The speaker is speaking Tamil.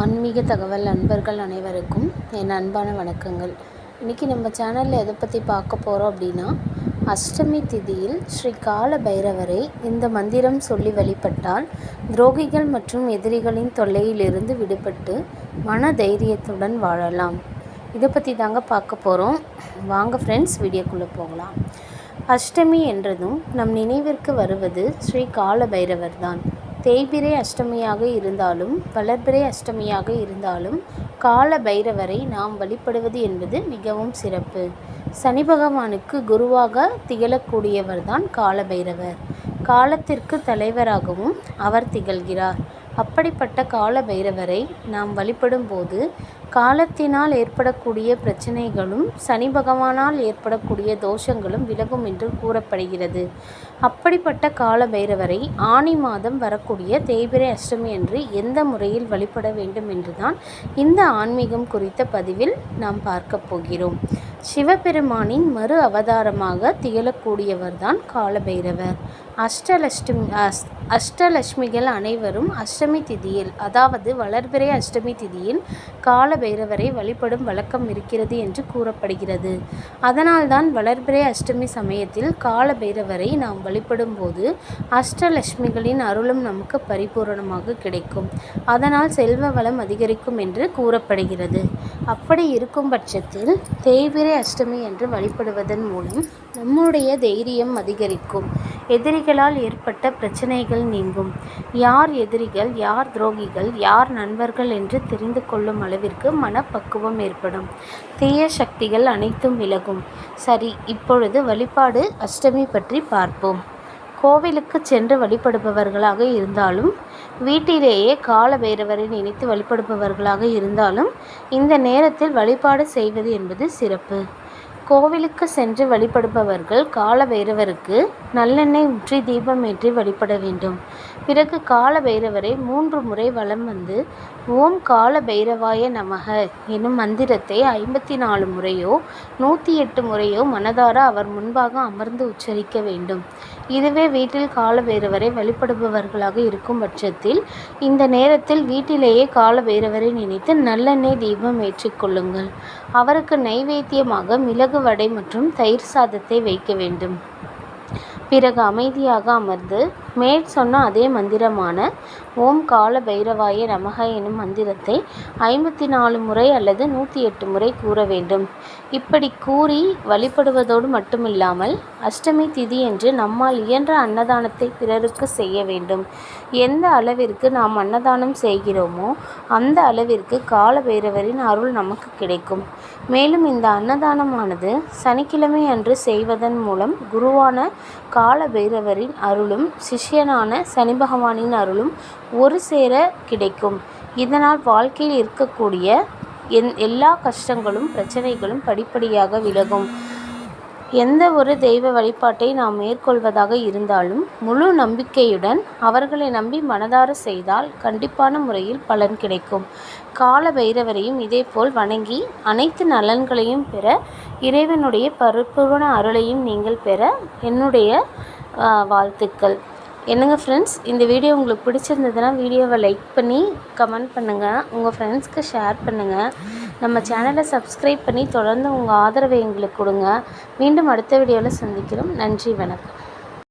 ஆன்மீக தகவல் நண்பர்கள் அனைவருக்கும் என் அன்பான வணக்கங்கள். இன்றைக்கி நம்ம சேனலில் எதை பற்றி பார்க்க போகிறோம் அப்படின்னா அஷ்டமி திதியில் ஸ்ரீ கால பைரவரை இந்த மந்திரம் சொல்லி வழிபட்டால் துரோகிகள் மற்றும் எதிரிகளின் தொல்லையிலிருந்து விடுபட்டு மன தைரியத்துடன் வாழலாம். இதை பற்றி தாங்க பார்க்க போகிறோம் வாங்க ஃப்ரெண்ட்ஸ் வீடியோக்குள்ளே போகலாம். அஷ்டமி என்றதும் நம் நினைவிற்கு வருவது ஸ்ரீ கால பைரவர் தான். தேய்பிரை அஷ்டமியாக இருந்தாலும் வளர்பிறை அஷ்டமியாக இருந்தாலும் கால பைரவரை நாம் வழிபடுவது என்பது மிகவும் சிறப்பு. சனி பகவானுக்கு குருவாக திகழக்கூடியவர்தான் கால பைரவர். காலத்திற்கு தலைவராகவும் அவர் திகழ்கிறார். அப்படிப்பட்ட கால பைரவரை நாம் வழிபடும் போது காலத்தினால் ஏற்படக்கூடிய பிரச்சனைகளும் சனி பகவானால் ஏற்படக்கூடிய தோஷங்களும் விலகும் என்று கூறப்படுகிறது. அப்படிப்பட்ட கால பைரவரை ஆணி மாதம் வரக்கூடிய தேய்பிரை அஷ்டமி அன்று எந்த முறையில் வழிபட வேண்டும் என்றுதான் இந்த ஆன்மீகம் குறித்த பதிவில் நாம் பார்க்க போகிறோம். சிவபெருமானின் மறு அவதாரமாக திகழக்கூடியவர்தான் காலபைரவர். அஷ்டலஷ்டமி அஸ் அஷ்டலட்சுமிகள் அனைவரும் அஷ்டமி திதியில் அதாவது வளர்பிறை அஷ்டமி திதியில் கால பைரவரை வழிபடும் வழக்கம் இருக்கிறது என்று கூறப்படுகிறது. அதனால்தான் வளர்பிறை அஷ்டமி சமயத்தில் கால பைரவரை நாம் வழிபடும் போது அஷ்டலட்சுமிகளின் அருளும் நமக்கு பரிபூரணமாக கிடைக்கும். அதனால் செல்வ வளம் அதிகரிக்கும் என்று கூறப்படுகிறது. அப்படி இருக்கும் பட்சத்தில் தேய்பிரை அஷ்டமி என்று வழிபடுவதன் மூலம் நம்முடைய தைரியம் அதிகரிக்கும். எதிரிகளால் ஏற்பட்ட பிரச்சனைகள் நீங்கும். யார் எதிரிகள் யார் துரோகிகள் யார் நண்பர்கள் என்று தெரிந்து கொள்ளும் அளவிற்கு மனப்பக்குவம் ஏற்படும். தீய சக்திகள் அனைத்தும் விலகும். சரி இப்பொழுது வழிபாடு அஷ்டமி பற்றி பார்ப்போம். கோவிலுக்கு சென்று வழிபடுபவர்களாக இருந்தாலும் வீட்டிலேயே கால பைரவரை நினைத்து வழிபடுபவர்களாக இருந்தாலும் இந்த நேரத்தில் வழிபாடு செய்வது என்பது சிறப்பு. கோவிலுக்கு சென்று வழிபடுபவர்கள் கால பைரவருக்கு நல்லெண்ணெய் ஊற்றி தீபம் ஏற்றி வழிபட வேண்டும். பிறகு கால பைரவரை மூன்று முறை வலம் வந்து ஓம் கால பைரவாய நமக எனும் மந்திரத்தை ஐம்பத்தி நாலு முறையோ நூற்றி எட்டு முறையோ மனதார அவர் முன்பாக அமர்ந்து உச்சரிக்க வேண்டும். இதுவே வீட்டில் கால பைரவரை வழிபடுபவர்களாக இருக்கும் பட்சத்தில் இந்த நேரத்தில் வீட்டிலேயே கால பைரவரை நினைத்து நல்லெண்ணெய் தீபம் ஏற்றிக்கொள்ளுங்கள் அவருக்கு நைவேத்தியமாக மிளகு வடை மற்றும் தயிர் சாதத்தை வைக்க வேண்டும். பிறகு அமைதியாக அமர்ந்து மேற் சொன்ன அதே மந்திரமான ஓம் கால பைரவாய நமக எனும் மந்திரத்தை ஐம்பத்தி நாலு முறை அல்லது நூற்றி எட்டு முறை கூற வேண்டும். இப்படி கூறி வழிபடுவதோடு மட்டுமில்லாமல் அஷ்டமி திதி என்று நம்மால் இயன்ற அன்னதானத்தை பிறருக்கு செய்ய வேண்டும். எந்த அளவிற்கு நாம் அன்னதானம் செய்கிறோமோ அந்த அளவிற்கு கால பைரவரின் அருள் நமக்கு கிடைக்கும். மேலும் இந்த அன்னதானமானது சனிக்கிழமை அன்று செய்வதன் மூலம் குருவான கால பைரவரின் அருளும் சிஷ்யனான சனி பகவானின் அருளும் ஒரு சேர கிடைக்கும். இதனால் வாழ்க்கையில் இருக்கக்கூடிய என் எல்லா கஷ்டங்களும் பிரச்சனைகளும் படிப்படியாக விலகும். எந்த ஒரு தெய்வ வழிபாட்டை நாம் மேற்கொள்வதாக இருந்தாலும் முழு நம்பிக்கையுடன் அவர்களை நம்பி மனதார செய்தால் கண்டிப்பான முறையில் பலன் கிடைக்கும். கால பைரவரையும் இதேபோல் வணங்கி அனைத்து நலன்களையும் பெற இறைவனுடைய பரிபூர்ண அருளையும் நீங்கள் பெற என்னுடைய வாழ்த்துக்கள். என்னங்க ஃப்ரெண்ட்ஸ் இந்த வீடியோ உங்களுக்கு பிடிச்சிருந்ததுன்னா வீடியோவை லைக் பண்ணி கமெண்ட் பண்ணுங்கள் உங்கள் ஃப்ரெண்ட்ஸ்க்கு ஷேர் பண்ணுங்கள் நம்ம சேனலை சப்ஸ்கிரைப் பண்ணி தொடர்ந்து உங்கள் ஆதரவை எங்களுக்கு கொடுங்க. மீண்டும் அடுத்த வீடியோவில் சந்திக்கிறோம். நன்றி வணக்கம்.